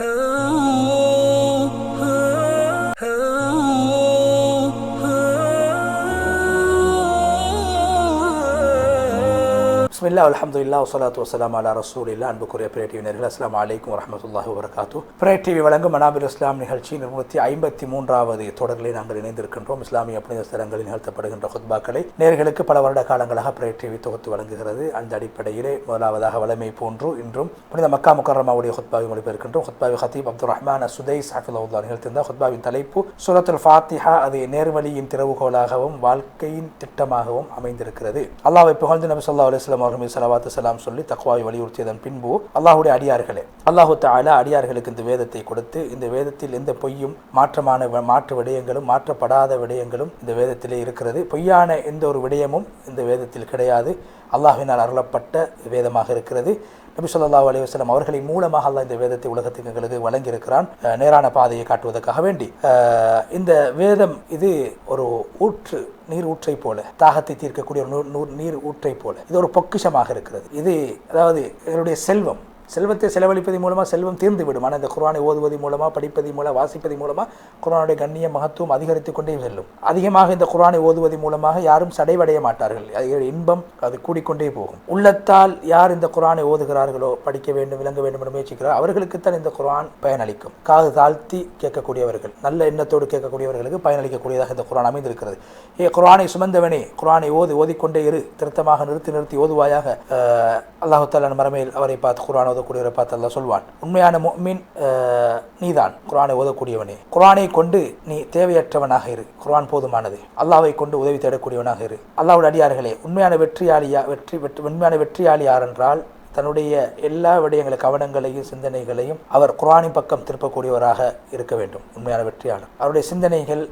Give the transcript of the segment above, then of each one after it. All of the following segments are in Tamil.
Oh. பிஸ்மில்லா அல்ஹம்துலில்லாஹ் வஸ்ஸலாத்து வசலாம் அலா ரசூலில்லா அன்புக்குரிய பிரே டிவி நேர்கள் அஸ்லாம் அலைக்கும் வரமத்துல்லாஹி வரகாத்து பிரே டிவி வழங்கும் மனாபில் இஸ்லாம் நிகழ்ச்சி நூற்றி ஐம்பத்தி மூன்றாவது தொடர்களை நாங்கள் இணைந்திருக்கின்றோம். இஸ்லாமிய புனித ஸ்தலங்களில் நிகழ்த்தப்படுகின்ற ஹுத்பாக்களை நேர்களுக்கு பல வருட காலங்களாக பிரே டிவி தொகுத்து வழங்குகிறது. அந்த அடிப்படையிலே முதலாவதாக வளமை போன்று இன்றும் புனித மக்கா முக்கரமாவுடைய ஹுத்பாவை மொழிபெயர்க்கின்றோம். ஹுத்பாவி ஹத்தீப் அப்துல் ரஹ்மான் சுதைஸ் ஹஃபிலவுல்லா நிகழ்த்திருந்த ஹுத்பாவின் தலைப்பு சூரத்துல் ஃபாத்திஹா அது நேர்வழியின் திறவுகோலாகவும் வாழ்க்கையின் திட்டமாகவும் அமைந்திருக்கிறது. அல்லாவை புகழ்ந்து நபி சொல்லா அலுவலாம் அவர்கள் மீது சலவாத்து சலாம் சொல்லி தக்வாவை வலியுறுத்தியதன் பின்பு அல்லாஹுடைய அடியார்களே அல்லாஹு தாலா அடியார்களுக்கு இந்த வேதத்தை கொடுத்து இந்த வேதத்தில் எந்த பொய்யும் மாற்றமான மாற்று விடயங்களும் மாற்றப்படாத விடயங்களும் இந்த வேதத்திலே இருக்கிறது. பொய்யான எந்த ஒரு விடயமும் இந்த வேதத்தில் கிடையாது. அல்லாஹினால் அருளப்பட்ட வேதமாக இருக்கிறது. நபி சொல்லா அலி வஸ்லம் அவர்களின் மூலமாக அல்லாஹ் இந்த வேதத்தை உலகத்துக்கு எங்களுக்கு வழங்கியிருக்கிறான். நேரான பாதையை காட்டுவதற்காக வேண்டி. இந்த வேதம் இது ஒரு ஊற்று நீர் ஊற்றை போல தாகத்தை தீர்க்கக்கூடிய ஒரு நீர் ஊற்றை போல. இது ஒரு பொக்கிஷமாக இருக்கிறது. இது அதாவது எங்களுடைய செல்வம். செல்வத்தை செலவழிப்பதன் மூலமாக செல்வம் தீர்ந்து விடும். ஆனால் இந்த குரானை ஓதுவதன் மூலமாக படிப்பதன் மூலம் வாசிப்பதன் மூலமாக குரானுடைய கண்ணிய மகத்துவம் அதிகரித்து கொண்டே செல்லும். அதிகமாக இந்த குரானை ஓதுவதன் மூலமாக யாரும் சடைவடைய மாட்டார்கள். அது இன்பம் அது கூடிக்கொண்டே போகும். உள்ளத்தால் யார் இந்த குரானை ஓதுகிறார்களோ படிக்க வேண்டும் விளங்க வேண்டும் என்று முயற்சிக்கிறார் அவர்களுக்குத்தான் இந்த குரான் பயனளிக்கும். காது தாழ்த்தி கேட்கக்கூடியவர்கள் நல்ல எண்ணத்தோடு கேட்கக்கூடியவர்களுக்கு பயனளிக்கக்கூடியதாக இந்த குரான் அமைந்திருக்கிறது. ஏ குரானை சுமந்தவனே குரானை ஓது ஓதிக்கொண்டே இரு. திருத்தமாக நிறுத்தி நிறுத்தி ஓதுவாயாக அல்லாஹு தாலான் மரமையில் அவரை பார்த்து குரான் ஓதக்கூடியவரை பார்த்து அல்லா சொல்வான். உண்மையான மீன் நீதான். குரானை ஓதக்கூடியவனே. குரானை கொண்டு நீ தேவையற்றவனாக இரு. குர்ஆன் போதுமானது. அல்லாவை கொண்டு உதவி தேடக்கூடியவனாக இரு. அல்லாவுடைய அடியார்களே உண்மையான வெற்றியாளியா வெற்றி வெற்றி உண்மையான வெற்றியாளி யார் என்றால் தன்னுடைய எல்லா விடயங்களை கவனங்களையும் சிந்தனைகளையும் அவர் குரானின் பக்கம் திருப்பக்கூடியவராக இருக்க வேண்டும். உண்மையான வெற்றியாளர். அவருடைய சிந்தனைகள்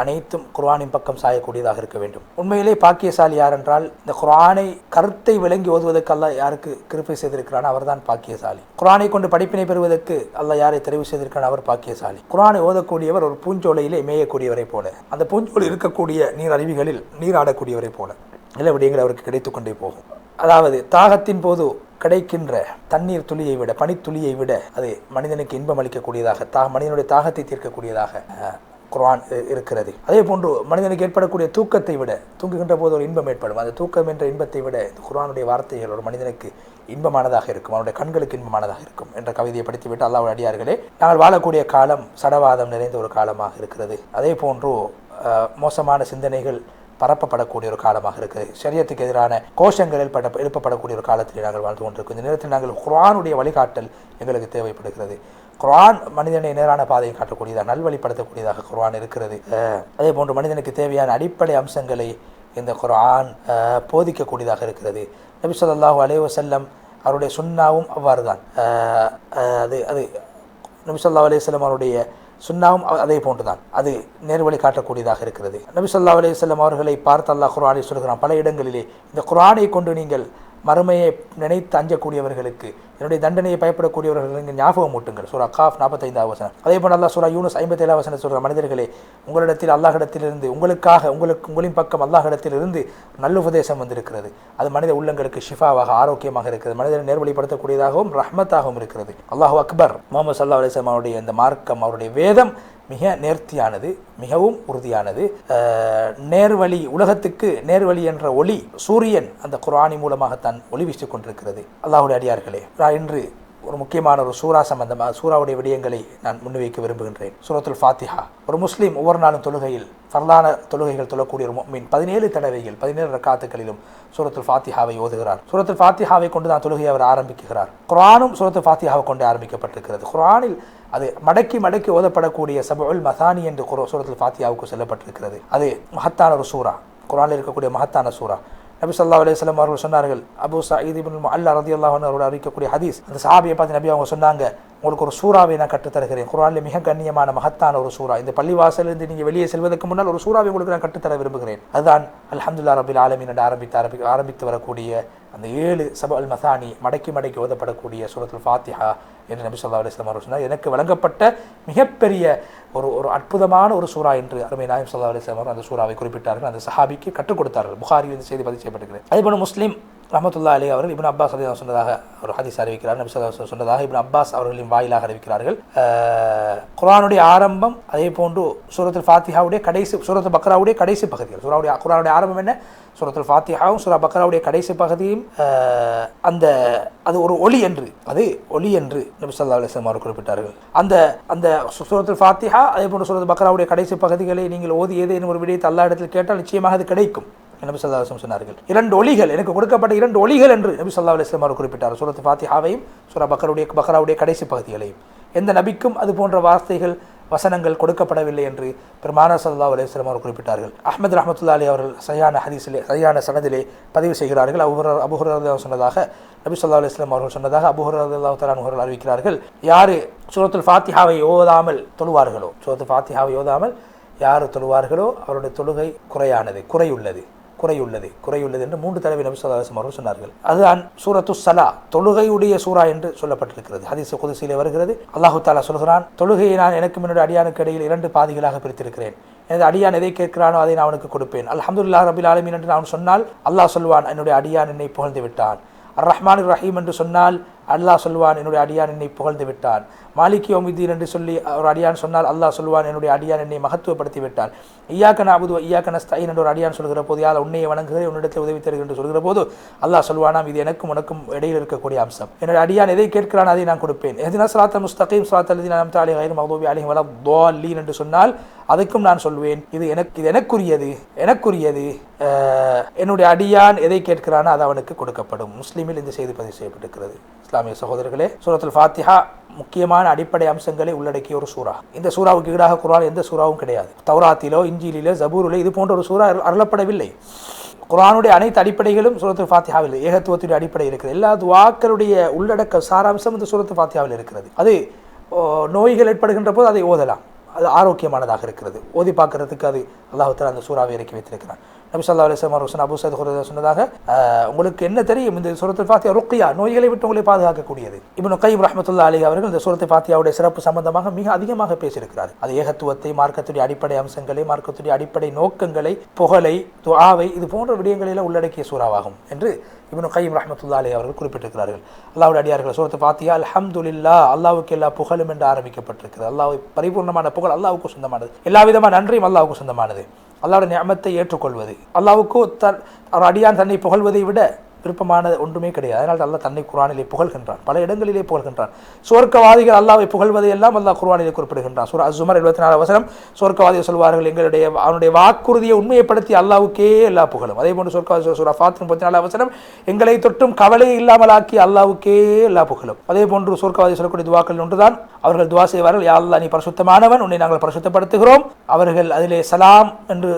அனைத்தும் குர்ஆனின் பக்கம் சாயக்கூடியதாக இருக்க வேண்டும். உண்மையிலே பாக்கியசாலி யார் என்றால் இந்த குர்ஆனை கருத்தை விளங்கி ஓதுவதற்கு யாருக்கு கிருப்பை செய்திருக்கிறான் அவர்தான் பாக்கியசாலி. குர்ஆனை கொண்டு படிப்பினை பெறுவதற்கு அல்ல யாரை தெரிவு செய்திருக்கிறான் அவர் பாக்கியசாலி. குர்ஆனை ஓதக்கூடியவர் ஒரு பூஞ்சோலையிலே மேயக்கூடியவரை போல. அந்த பூஞ்சோலை இருக்கக்கூடிய நீர் அருவிகளில் நீராடக்கூடியவரை போல. நில விடயங்கள் அவருக்கு கிடைத்து கொண்டே போகும். அதாவது தாகத்தின் போது கிடைக்கின்ற தண்ணீர் துளியை விட பனித்துளியை விட அது மனிதனுக்கு இன்பம் அளிக்கக்கூடியதாக தா மனிதனுடைய தாகத்தை தீர்க்கக்கூடியதாக குரான் குர்ஆன் இருக்கிறது. அதே போன்று மனிதனுக்கு ஏற்படக்கூடிய தூக்கத்தை விட தூங்குகின்ற போது ஒரு இன்பம் ஏற்படும். அந்த தூக்கம் என்ற இன்பத்தை விட குரானுடைய வார்த்தைகள் ஒரு மனிதனுக்கு இன்பமானதாக இருக்கும். அவனுடைய கண்களுக்கு இன்பமானதாக இருக்கும் என்ற கவிதையை படித்துவிட்டு அல்லாவுடைய அடியார்களே நாங்கள் வாழக்கூடிய காலம் சடவாதம் நிறைந்த ஒரு காலமாக இருக்கிறது. அதே போன்று மோசமான சிந்தனைகள் பரப்பப்படக்கூடிய ஒரு காலமாக இருக்குது சரியத்துக்கு எதிரான கோஷங்கள் எழுப்பட எழுப்பப்படக்கூடிய ஒரு காலத்தில் நாங்கள் வாழ்ந்து கொண்டிருக்கோம் இந்த நேரத்தில் நாங்கள் குரானுடைய வழிகாட்டல் எங்களுக்கு தேவைப்படுகிறது. குர்ஆன் மனிதனை நேரான பாதையை காட்டக்கூடியதாக நல்வழிப்படுத்தக்கூடியதாக குர்ஆன் இருக்கிறது. அதே போன்று மனிதனுக்கு தேவையான அடிப்படை அம்சங்களை இந்த குர்ஆன் அஹ், போதிக்கக்கூடியதாக இருக்கிறது. நபி அலைஹி வஸல்லம் அவருடைய சுன்னாவும் அவ்வாறு தான் அது அது நபி அலைஹி வஸல்லம் அவருடைய சுன்னாவும் அ- அதே போன்றுதான். அது நேர்வழி காட்டக்கூடியதாக இருக்கிறது. நபி அலைஹி வஸல்லம் அவர்களை பார்த்து அல்லாஹ் குர்ஆனில் சொல்கிறான் பல இடங்களிலே இந்த குர்ஆனை கொண்டு நீங்கள் மறுமையை நினைத்து அஞ்சக்கூடியவர்களுக்கு என்னுடைய தண்டனையை பயப்படக்கூடியவர்களுக்கு ஞாபகம் ஊட்டுங்கள். சூரா காஃப் நாற்பத்தைந்தாவது வசனம். அதே போல் அல்லா சூரா யூனஸ் ஐம்பத்தேழாவது வசனம் சொல்கிற மனிதர்களே உங்களிடத்தில் அல்லாஹிடத்திலிருந்து உங்களுக்காக உங்களுக்கு உங்களின் பக்கம் அல்லாஹிடத்திலிருந்து நல்ல உபதேசம் வந்திருக்கிறது. அது மனித உள்ளங்களுக்கு ஷிஃபாவாக ஆரோக்கியமாக இருக்கிறது. மனிதனை நேர்வழிப்படுத்தக்கூடியதாகவும் ரஹ்மத்தாகவும் இருக்கிறது. அல்லாஹ் அக்பர். முகமது சல்லா அலிஸ்லாம் அவருடைய இந்த மார்க்கம் அவருடைய வேதம் மிக நேர்த்தியானது மிகவும் உறுதியானது. நேர்வழி உலகத்துக்கு நேர்வழி என்ற ஒளி சூரியன் அந்த குரானி மூலமாகத்தான் ஒளி வீசிக் கொண்டிருக்கிறது. அல்லாஹுடைய அடியார்களே இன்று ஒரு முக்கியமான ஒரு சூரா சம்பந்தமாக சூராவுடைய விடயங்களை நான் முன்வைக்க விரும்புகின்றேன். சூரத்துல் ஃபாத்திஹா ஒரு முஸ்லீம் ஒவ்வொரு நாளும் தொழுகையில் ஃபர்லான தொழுகைகள் தொழக்கூடிய ஒரு மீன் பதினேழு தடவைகள் பதினேழு ரக்காத்துகளிலும் சூரத்துல் ஃபாத்திஹாவை ஓதுகிறார். சூரத்துல் ஃபாத்திஹாவை கொண்டு தான் தொழுகையை அவர் ஆரம்பிக்கிறார். குரானும் சூரத்துல் ஃபாத்திஹாவை கொண்டு ஆரம்பிக்கப்பட்டிருக்கிறது. குரானில் அது மடக்கி மடக்கி ஓதப்படக்கூடிய சபுல் மசானி என்று குரோ சூரத்துல் ஃபாத்தியாவுக்கு சொல்லப்பட்டிருக்கிறது. அது மகத்தான ஒரு சூரா குரானில் இருக்கக்கூடிய மகத்தான சூரா நபி சொல்லா அலைஹி அவர்கள் சொன்னார்கள் அபு சயீத் இப்னு அல்லாஹ் ரதி அன்ஹு அவரோட அறிவிக்கக்கூடிய ஹதீஸ். அந்த சஹாபியை பார்த்து நபி அவங்க சொன்னாங்க உங்களுக்கு ஒரு சூறாவை நான் கற்றுத் தருகிறேன் மிக கண்ணியமான மகத்தான ஒரு சூரா இந்த பள்ளிவாசலிருந்து நீங்கள் வெளியே செல்வதற்கு முன்னால் ஒரு சூறாவை உங்களுக்கு நான் கற்றுத்தர விரும்புகிறேன். அதுதான் அலமதுல்லா ரபில் ஆலமின் என்று ஆரம்பித்து ஆரம்பி ஆரம்பித்து வரக்கூடிய அந்த ஏழு சப அல் மசானி மடக்கி மடக்கி ஓதப்படக்கூடிய சூரத்துல் ஃபாத்திஹா என்று நபி சொல்லா அலுவலாம் சொன்னார். எனக்கு வழங்கப்பட்ட மிகப்பெரிய ஒரு ஒரு அற்புதமான ஒரு சூறா என்று அருமை நாயம் சொல்லா அலுவலாம் அந்த சூறாவை குறிப்பிட்டார்கள். அந்த சஹாபிக்கு கற்றுக் கொடுத்தார்கள். புகாரி வந்து செய்தி பதிவு செய்யப்பட்டிருக்கிறது. அதேபோல முஸ்லீம் ரஹமத்துல்லா அலி அவர்கள் இப்னு அப்பாஸ் அலி சொன்னதாக ஒரு ஹதீஸ் அறிவிக்கிறார். நபி சொல்லா சொன்னதாக இப்னு அப்பாஸ் அவர்களின் வாயிலாக அறிவிக்கிறார்கள். குரானுடைய ஆரம்பம் அதே போன்று சூரத்துல் ஃபாத்திஹாவுடைய கடைசி சூரத்துல் பக்ராவுடைய கடைசி பகுதிகள். சூறாவுடைய குரானுடைய ஆரம்பம் என்ன? சூரத்துல் ஃபாத்திஹாவும் சூரா பக்ராவுடைய கடைசி பகுதியும் அந்த அது ஒரு ஒளி என்று அது ஒளி என்று நபி சொல்லா அலிஸ்லாம் அவர் குறிப்பிட்டார்கள். அந்த அந்த சு- ஃபாத்திஹா அதே போன்று சூரத் பக்ராவுடைய கடைசி பகுதிகளை நீங்கள் ஓதி ஏதேனும் ஒரு விடயத்தை அல்லா இடத்தில் கேட்டால் நிச்சயமாக அது கிடைக்கும். நபி சொல்லா அலிஸ்லாம் சொன்னார்கள். இரண்டு ஒளிகள் எனக்கு கொடுக்கப்பட்ட இரண்டு ஒளிகள் என்று நபி சொல்லா அலிஸ்லாம் அவர் குறிப்பிட்டார். சூரத் ஃபாத்திஹாவையும் சூரா பக்கருடைய பக்ராவுடைய கடைசி பகுதிகளையும். எந்த நபிக்கும் அது போன்ற வார்த்தைகள் வசனங்கள் கொடுக்கப்படவில்லை என்று பெருமான சல்லா அலுவலம் அவர் குறிப்பிட்டார்கள். அஹமது ரஹமத்துல்லா அலி அவர்கள் சரியான ஹதீஸிலே சரியான சனதிலே பதிவு செய்கிறார்கள். அபுஹர் அபுஹர் சொன்னதாக நபி சொல்லா அலுவலாம் அவர்கள் சொன்னதாக அபுஹர் அல்லாஹ் தலான் அவர்கள் அறிவிக்கிறார்கள். யாரு சூரத்துல் ஃபாத்திஹாவை ஓதாமல் தொழுவார்களோ சூரத்துல் ஃபாத்திஹாவை ஓதாமல் யார் தொழுவார்களோ அவருடைய தொழுகை குறையானது குறையுள்ளது. குறையுள்ளது. குறையுள்ளது என்று மூன்று தடவை நபி சொல்லா அலிஸ்லாம் அவர்கள் சொன்னார்கள். அதுதான் சூரத்து சலா தொழுகையுடைய சூரா என்று சொல்லப்பட்டிருக்கிறது. ஹதீஸ் குதிசையில் வருகிறது. அல்லாஹு தாலா சொல்கிறான் தொழுகையை நான் எனக்கு என்னுடைய அடியானுக்கு இடையில் இரண்டு பாதிகளாக பிரித்திருக்கிறேன். எனது அடியான் எதை கேட்கிறானோ அதை நான் அவனுக்கு கொடுப்பேன். அல்ஹம்துல்லா ரபில் ஆலமின் என்று நான் சொன்னால் அல்லாஹ் சொல்வான் என்னுடைய அடியான் என்னை புகழ்ந்து விட்டான். அர் ரஹ்மான் ரஹீம் என்று சொன்னால் அல்லாஹ் சொல்வான் என்னுடைய அடியான் என்னை புகழ்ந்து விட்டான். மாலிக் யோமிதீன் என்று சொல்லி ஒரு அடியான் சொன்னால் அல்லாஹ் சொல்வான் என்னுடைய அடியான் என்னை மகத்துவப்படுத்தி விட்டான். ஐயாக்க நாபுது ஐயாக்க ஸ்தாயின் என்று ஒரு அடியான் சொல்கிற போது யார் உன்னையை வணங்குகிறேன் உன்னிடத்தில் உதவி தருகிறேன் என்று சொல்கிற போது அல்லாஹ் சொல்வானாம் இது எனக்கும் உனக்கும் இடையில் இருக்கக்கூடிய அம்சம். என்னுடைய அடியான் எதை கேட்கிறான் அதை நான் கொடுப்பேன். எதினா சலாத்த முஸ்தகீம் சலாத் அலி நாம் தாலி ஹைர் மகதூபி அலி வலா தோல்லீன் என்று சொன்னால் அதுக்கும் நான் சொல்வேன் இது எனக்கு இது எனக்குரியது எனக்குரியது என்னுடைய அடியான் எதை கேட்கிறானோ அது அவனுக்கு கொடுக்கப்படும். முஸ்லீமில் இந்த செய்தி பதிவு செய்யப்பட்டிருக்கிறது. இஸ்லாமிய சகோதரர்களே சூரத்துல் ஃபாத்திஹா முக்கியமான அடிப்படை அம்சங்களை உள்ளடக்கிய ஒரு சூறா. இந்த சூறாவுக்கு ஈடாக குரான் எந்த சூறாவும் கிடையாது. தௌராத்திலோ இஞ்சிலிலோ ஜபூரிலோ இது போன்ற ஒரு சூறா அருளப்படவில்லை. குரானுடைய அனைத்து அடிப்படைகளும் சூரத்து ஃபாத்தியாவில் ஏகத்துவத்துடைய அடிப்படை இருக்கிறது எல்லா துவாக்களுடைய உள்ளடக்க சாராம்சம் இந்த சூரத்து ஃபாத்தியாவில் இருக்கிறது. அது நோய்கள் ஏற்படுகின்ற போது அதை ஓதலாம். அது ஆரோக்கியமானதாக இருக்கிறது. ஓதி பார்க்கறதுக்கு அது அல்லாஹத்தில் அந்த சூறாவை இறக்கி வைத்திருக்கிறான். நபிசல்லா அலிஸ்லாம் அவர் அபு சைத் ஹுரைரா சொன்னதாக உங்களுக்கு என்ன தெரியும்? இந்த சூரத்தில் ஃபாத்தியா ருக்கியா நோய்களை விட்டு உங்களை பாதுகாக்கக்கூடியது. இவனு கைம் ரஹமத்துல்லா அலி அவர்கள் இந்த சுரத்தை ஃபாத்தியாவுடைய சிறப்பு சம்பந்தமாக மிக அதிகமாக பேசியிருக்கிறார். அது ஏகத்துவத்தை மார்க்கத்துடைய அடிப்படை அம்சங்களை மார்க்கத்துடைய அடிப்படை நோக்கங்களை புகழை துவாவை இது போன்ற விடயங்களில் உள்ளடக்கிய சூறாவாகும் என்று இப்னு கையம் ரஹமத்துல்லா அலி அவர்கள் குறிப்பிட்டிருக்கிறார்கள். அல்லாவுடைய அடியார்கள் சூரத்தை ஃபாத்தியா அல்ஹம்துலில்லா அல்லாவுக்கு எல்லா புகழும் என்று ஆரம்பிக்கப்பட்டிருக்கிறது. அல்லாவு பரிபூர்ணமான புகழ் அல்லாவுக்கு சொந்தமானது. எல்லா விதமான நன்றியும் அல்லாவுக்கு சொந்தமானது. அல்லாவுடைய நியமத்தை ஏற்றுக்கொள்வது. அல்லாவுக்கு தன் அடியான் தன்னை புகழ்வதை விட விருப்பமான ஒன்றுமே கிடையாது. அதனால் அல்லாஹ் தன்னை குரானிலே புகழ்கின்றான். பல இடங்களிலே புகழ்கின்றான். சுவர்க்கவாதிகள் அல்லாவை புகழ்வதை எல்லாம் அல்லாஹ் குர்வானிலே குறிப்பிடுகின்றான். சுர அசுமர் எழுபத்தி நாலு அவசரம் சுவர்க்கவாதிகள் சொல்வார்கள் எங்களுடைய அவனுடைய வாக்குறுதியை உண்மையப்படுத்தி அல்லாவுக்கே எல்லா புகழும். அதே போன்று சொர்க்கவாதி சுரா ஃபாத்தின் முப்பத்தி நாலு அவசரம் எங்களை தொட்டும் கவலை இல்லாமல் ஆக்கி அல்லாவுக்கே எல்லா புகழும். அதே போன்று சொர்க்கவாதி சொல்லக்கூடிய துவாக்கள் ஒன்றுதான். அவர்கள் துவா செய்வார்கள் யா அல்லா நீ பரிசுத்தமானவன் உன்னை நாங்கள் பரிசுத்தப்படுத்துகிறோம். அவர்கள் அதிலே சலாம் என்று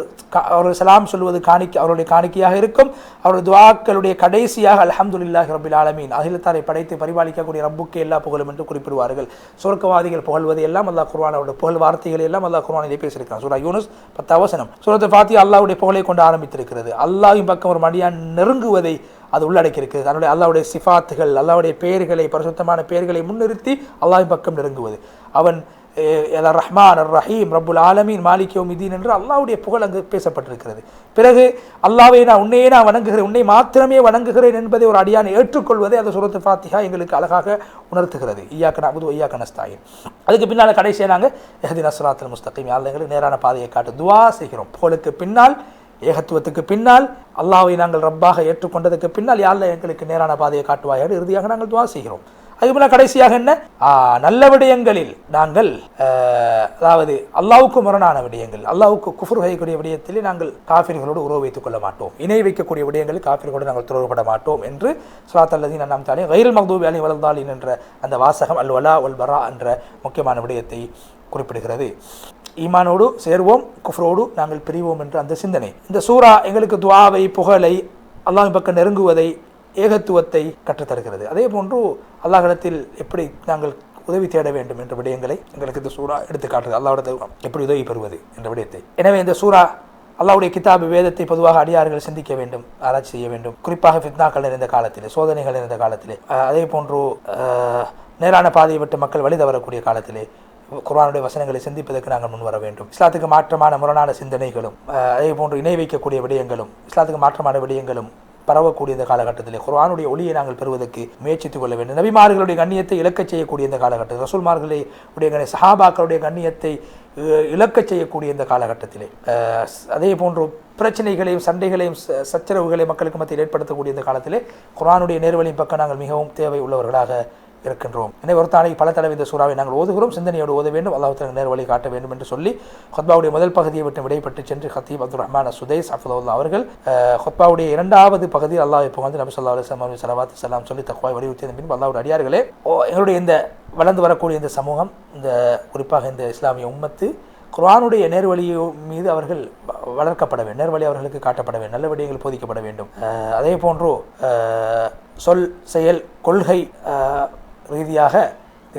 அவர்கள் சலாம் சொல்வது காணிக்கை அவருடைய காணிக்கையாக இருக்கும். அவருடைய துவாக்களுடைய கடைசியாக அல்ஹம்துலில்லாஹி ரபில் ஆலமீன். அகிலத்தாரை படைத்து பரிபாலிக்கக்கூடிய ரப்புக்கே எல்லா புகழும் என்று குறிப்பிடுவார்கள். சொர்க்கவாதிகள் புகழ்வது எல்லாம் அல்லாஹ் குர்ஆன் அவருடைய புகழ் வார்த்தைகள் எல்லாம் அல்லாஹ் இதை பேசியிருக்கிறான். சூரா யூனுஸ் பத்தாவசனம் சூரத்தை பார்த்து அல்லாவுடைய புகழை கொண்டு ஆரம்பித்திருக்கிறது. அல்லாவின் பக்கம் ஒரு மடியான் நெருங்குவதை அது உள்ளடக்கியிருக்கு. அதனுடைய அல்லாவுடைய சிஃபாத்துகள் அல்லாவுடைய பெயர்களை பரிசுத்தமான பெயர்களை முன்னிறுத்தி அல்லாவின் பக்கம் நெருங்குவது. அவன் அஹ், ரஹ்மான் அர் ரஹீம் ரபுல் ஆலமீன் மாலிக் யௌமிதீன் என்று அல்லாவுடைய புகழ் அங்கு பேசப்பட்டிருக்கிறது. பிறகு அல்லாவை நான் உன்னையே நான் வணங்குகிறேன் உன்னை மாத்திரமே வணங்குகிறேன் என்பதை ஒரு அடியான் ஏற்றுக்கொள்வதை அந்த சுரத்து ஃபாத்திஹா எங்களுக்கு அழகாக உணர்த்துகிறது. ஈயாக்க நபுது ஒய்யாக்க நஸ்தாயின். அதுக்கு பின்னால் கடைசியாக நாங்கள் எஹதின் நஸ்ராத்தில் முஸ்தகிம் யாழ் எங்களுக்கு நேரான பாதையை காட்டு துவா செய்கிறோம். புகழுக்கு பின்னால் ஏகத்துவத்துக்கு பின்னால் அல்லாவை நாங்கள் ரப்பாக ஏற்றுக்கொண்டதுக்கு பின்னால் யாரில் எங்களுக்கு நேரான பாதையை காட்டுவாயாக இறுதியாக நாங்கள் துவா செய்கிறோம். அதுபோல கடைசியாக என்ன? நல்ல விடயங்களில் நாங்கள் அதாவது அல்லாவுக்கு முரணான விடயங்கள் அல்லாவுக்கு குஃபுர் செய்யக்கூடிய விடயத்திலே நாங்கள் காஃபிர்களோடு உறவு வைத்துக் கொள்ள மாட்டோம். இணை வைக்கக்கூடிய விடயங்களில் காஃபிர்களோடு நாங்கள் தொடர்புபட மாட்டோம் என்று சுலாத் அல்லதீன் அண்ணாம் தாலே வைரல் மக்தூபி அலி வளர்ந்தாலின் என்ற அந்த வாசகம் அல் வலா ஒல் பரா என்ற முக்கியமான விடயத்தை குறிப்பிடுகிறது. ஈமானோடு சேர்வோம் குஃப்ரோடு நாங்கள் பிரிவோம் என்ற அந்த சிந்தனை. இந்த சூரா எங்களுக்கு துவாவை புகழை அல்லாஹ் பக்கம் நெருங்குவதை ஏகத்துவத்தை கற்றுத்தருகிறது. அதே போன்று அல்லாஹிடத்தில் எப்படி நாங்கள் உதவி தேட வேண்டும் என்ற விடயங்களை எங்களுக்கு இந்த சூரா எடுத்து காட்டுது அல்லாஹ்விடத்தில் எப்படி உதவி பெறுவது என்ற விடயத்தை. எனவே இந்த சூரா அல்லாவுடைய கிதாபு வேதத்தை பொதுவாக அடியார்கள் சிந்திக்க வேண்டும் ஆராய்ச்சி செய்ய வேண்டும். குறிப்பாக ஃபித்னாக்கள் நிறைந்த காலத்திலே சோதனைகள் நிறைந்த காலத்திலே அதே போன்று நேரான பாதையை விட்டு மக்கள் வழி தவறக்கூடிய காலத்திலே குர்ஆனுடைய வசனங்களை சிந்திப்பதற்கு நாங்கள் முன் வர வேண்டும். இஸ்லாத்துக்கு மாற்றமான முரணான சிந்தனைகளும் அதே போன்று இணை வைக்கக்கூடிய விடயங்களும் இஸ்லாத்துக்கு மாற்றமான விடயங்களும் பரவக்கூடிய இந்த காலகட்டத்தில். குரானுடைய ஒளியை நாங்கள் பெறுவதற்கு முயற்சித்துக் கொள்ள வேண்டும். நபிமார்களுடைய கண்ணியத்தை இழக்கச் செய்யக்கூடிய இந்த காலகட்டத்தில் ரசூல்மார்களுடைய உடைய சஹாபாக்களுடைய கண்ணியத்தை அஹ், இழக்கச் செய்யக்கூடிய இந்த காலகட்டத்திலே. அதே போன்று பிரச்சனைகளையும் சண்டைகளையும் ச- சச்சரவுகளையும் மக்களுக்கு மத்தியில் ஏற்படுத்தக்கூடிய இந்த காலத்திலே குரானுடைய நேர்வழியின் பக்கம் நாங்கள் மிகவும் தேவை உள்ளவர்களாக இருக்கின்றோம். எனவே ஒரு தாளை பல தடவை இந்த சூறாவை நாங்கள் ஓதுகிறோம். சிந்தனையோடு ஓத வேண்டும். அல்லாஹ் நேர் வழி காட்ட வேண்டும் என்று சொல்லி ஹொத்பாவுடைய முதல் பகுதியை விட்டு விடைபெற்று சென்று ஹத்தீப் அப்துல் ரஹ்மான் சுதேஸ் அஃபதுல்லா அவர்கள் ஹொத்பாவுடைய இரண்டாவது பகுதியில் அல்லாஹ் இப்போ வந்து நபி சொல்லா அலுவலம் சலவாத் சலாம் சொல்லி தக்குவாய் வலியுறுத்தியதன் பின்பு அல்லாவுடைய அடியார்களே ஓ எங்களுடைய இந்த வளர்ந்து வரக்கூடிய இந்த சமூகம் இந்த குறிப்பாக இந்த இஸ்லாமிய உம்மத்து குர்ஆனுடைய நேர்வழி மீது அவர்கள் வ- வளர்க்கப்பட வேண்டும். நேர்வழி அவர்களுக்கு காட்டப்பட வேண்டும். நல்ல விடயங்கள் போதிக்கப்பட வேண்டும். அதே போன்று சொல் செயல் கொள்கை ரீதியாக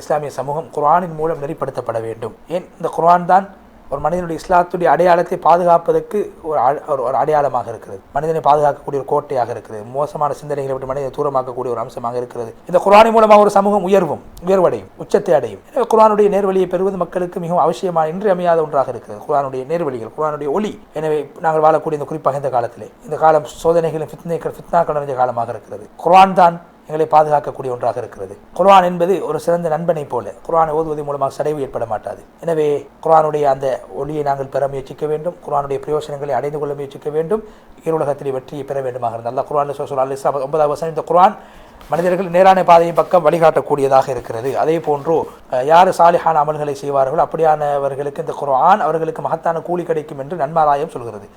இஸ்லாமிய சமூகம் குர்ஆனின் மூலம் நெறிப்படுத்தப்பட வேண்டும். ஏன்? இந்த குரான் தான் ஒரு மனிதனுடைய இஸ்லாத்துடைய அடையாளத்தை பாதுகாப்பதற்கு ஒரு ஒரு அடையாளமாக இருக்கிறது. மனிதனை பாதுகாக்கக்கூடிய ஒரு கோட்டையாக இருக்கிறது. மோசமான சிந்தனைகளை விட்டு மனிதனை தூரமாக்கக்கூடிய ஒரு அம்சமாக இருக்கிறது. இந்த குரானின் மூலமாக ஒரு சமூகம் உயர்வும் உயர்வடையும் உச்சத்தை அடையும். எனவே குரானுடைய நேர்வழியை பெறுவது மக்களுக்கு மிகவும் அவசியமான இன்றியமையாத ஒன்றாக இருக்கிறது. குரானுடைய நேர்வழிகள் குரானுடைய ஒளி எனவே நாங்கள் வாழக்கூடிய இந்த குறிப்பாக இந்த காலத்திலே. இந்த காலம் சோதனைகளும் ஃபித்னைகள் ஃபித்னாக்கள் நிறைந்த காலமாக இருக்கிறது. குரான் தான் எங்களை பாதுகாக்கக்கூடிய ஒன்றாக இருக்கிறது. குர்ஆன் என்பது ஒரு சிறந்த நண்பனை போல குர்ஆனை ஓதுவதன் மூலமாக சடைவு ஏற்பட மாட்டாது. எனவே குர்ஆனுடைய அந்த ஒளியை நாங்கள் பெற முயற்சிக்க வேண்டும். குர்ஆனுடைய பிரயோசனங்களை அடைந்து கொள்ள முயற்சிக்க வேண்டும். இருலகத்திலே வெற்றியை பெற வேண்டுமாக இருந்தால். அல்லா குர்ஆன் சொல்ல இஸ்லாம் ஒன்பதாவது வசனம் இந்த குர்ஆன் மனிதர்கள் நேரான பாதையின் பக்கம் வழிகாட்டக்கூடியதாக இருக்கிறது. அதே போன்று யார் சாலிஹான அமல்களை செய்வார்களோ அப்படியானவர்களுக்கு இந்த குர்ஆன் அவர்களுக்கு மகத்தான கூலி கிடைக்கும் என்று நன்மாராயம் சொல்கிறது.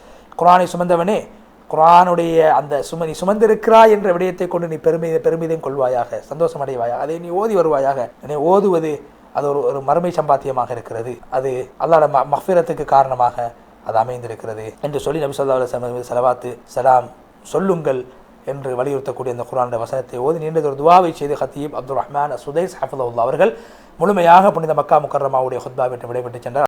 குர்ஆனை சுமந்தவனே குரானுடைய அந்த சும நீ சுமந்திருக்கிறாய் என்ற விடயத்தை கொண்டு நீ பெருமித பெருமிதம் கொள்வாயாக சந்தோஷம் அடைவாயாக அதை நீ ஓதி வருவாயாக. நீ ஓதுவது அது ஒரு ஒரு மறுமை சம்பாத்தியமாக இருக்கிறது. அது அல்லாட ம மஃபிரத்துக்கு காரணமாக அது அமைந்திருக்கிறது என்று சொல்லி நபி சொல்லா அலுவலம் செலவாத்து சலாம் சொல்லுங்கள் என்று வலியுறுத்தக்கூடிய அந்த குரானுடைய வசனத்தை ஓதி நீண்டதொரு துவாவை செய்து ஹத்தீப் அப்துல் ரஹ்மான் சுதைஸ் ஹஃபுல்லா அவர்கள் முழுமையாக புனித மக்கா முக்கரமாவுடைய ஹுத்பா விட்டு விடைபெற்று சென்றார்.